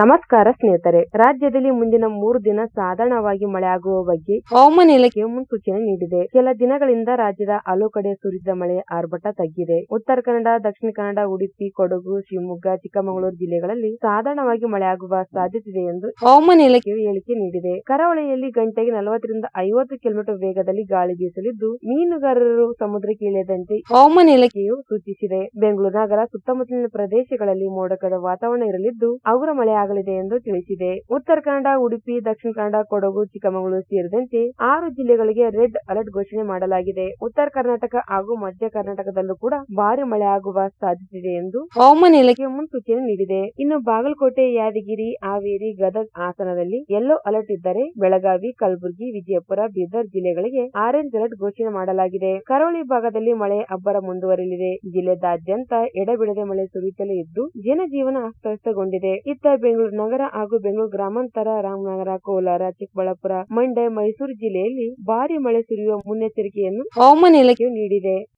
ನಮಸ್ಕಾರ ಸ್ನೇಹಿತರೆ. ರಾಜ್ಯದಲ್ಲಿ ಮುಂದಿನ ಮೂರು ದಿನ ಸಾಧಾರಣವಾಗಿ ಮಳೆಯಾಗುವ ಬಗ್ಗೆ ಹವಾಮಾನ ಇಲಾಖೆ ಮುನ್ಸೂಚನೆ ನೀಡಿದೆ. ಕೆಲ ದಿನಗಳಿಂದ ರಾಜ್ಯದ ಹಲವು ಕಡೆ ಸುರಿದ ಮಳೆ ಆರ್ಭಟ ತಗ್ಗಿದೆ. ಉತ್ತರ ಕನ್ನಡ ದಕ್ಷಿಣ ಕನ್ನಡ ಉಡುಪಿ ಕೊಡಗು ಶಿವಮೊಗ್ಗ ಚಿಕ್ಕಮಗಳೂರು ಜಿಲ್ಲೆಗಳಲ್ಲಿ ಸಾಧಾರಣವಾಗಿ ಮಳೆಯಾಗುವ ಸಾಧ್ಯತೆ ಇದೆ ಎಂದು ಹವಾಮಾನ ಇಲಾಖೆಯು ಹೇಳಿಕೆ ನೀಡಿದೆ. ಕರಾವಳಿಯಲ್ಲಿ ಗಂಟೆಗೆ ನಲವತ್ತರಿಂದ ಐವತ್ತು ಕಿಲೋಮೀಟರ್ ವೇಗದಲ್ಲಿ ಗಾಳಿ ಬೀಸಲಿದ್ದು ಮೀನುಗಾರರು ಸಮುದ್ರಕ್ಕೆ ಇಳಿಯದಂತೆ ಹವಾಮಾನ ಇಲಾಖೆಯು ಸೂಚಿಸಿದೆ. ಬೆಂಗಳೂರು ನಗರ ಸುತ್ತಮುತ್ತಲಿನ ಪ್ರದೇಶಗಳಲ್ಲಿ ಮೋಡಕದ ವಾತಾವರಣ ಇರಲಿದ್ದು ಅವರ ಮಳೆಯಾಗಲಿದೆ ಎಂದು ತಿಳಿಸಿದೆ. ಉತ್ತರ ಕನ್ನಡ ಉಡುಪಿ ದಕ್ಷಿಣ ಕನ್ನಡ ಕೊಡಗು ಚಿಕ್ಕಮಗಳೂರು ಸೇರಿದಂತೆ ಆರು ಜಿಲ್ಲೆಗಳಿಗೆ ರೆಡ್ ಅಲರ್ಟ್ ಘೋಷಣೆ ಮಾಡಲಾಗಿದೆ. ಉತ್ತರ ಕರ್ನಾಟಕ ಹಾಗೂ ಮಧ್ಯ ಕರ್ನಾಟಕದಲ್ಲೂ ಕೂಡ ಭಾರಿ ಆಗುವ ಸಾಧ್ಯತೆ ಇದೆ ಎಂದು ಹವಾಮಾನ ಇಲಾಖೆ ಮುನ್ಸೂಚನೆ ನೀಡಿದೆ. ಇನ್ನು ಬಾಗಲಕೋಟೆ ಯಾದಗಿರಿ ಹಾವೇರಿ ಗದಗ ಹಾಸನದಲ್ಲಿ ಯೆಲ್ಲೋ ಅಲರ್ಟ್ ಇದ್ದರೆ ಬೆಳಗಾವಿ ಕಲಬುರಗಿ ವಿಜಯಪುರ ಬೀದರ್ ಜಿಲ್ಲೆಗಳಿಗೆ ಆರೆಂಜ್ ಅಲರ್ಟ್ ಘೋಷಣೆ ಮಾಡಲಾಗಿದೆ. ಕರಾವಳಿ ಭಾಗದಲ್ಲಿ ಮಳೆ ಅಬ್ಬರ ಮುಂದುವರೆಯಲಿದೆ ಜಿಲ್ಲೆದಾದ್ಯಂತ ಎಡಬಿಡದೆ ಮಳೆ ಸುರಿಯುತ್ತಲೇ ಇದ್ದು ಜನಜೀವನ ಅಸ್ತವ್ಯಸ್ತಗೊಂಡಿದೆ. ಇತ್ತ ಬೆಂಗಳೂರು ನಗರ ಹಾಗೂ ಬೆಂಗಳೂರು ಗ್ರಾಮಾಂತರ ರಾಮನಗರ ಕೋಲಾರ ಚಿಕ್ಕಬಳ್ಳಾಪುರ ಮಂಡ್ಯ ಮೈಸೂರು ಜಿಲ್ಲೆಯಲ್ಲಿ ಭಾರಿ ಮಳೆ ಸುರಿಯುವ ಮುನ್ನೆಚ್ಚರಿಕೆಯನ್ನು ಹವಾಮಾನ ಇಲಾಖೆಯು ನೀಡಿದೆ.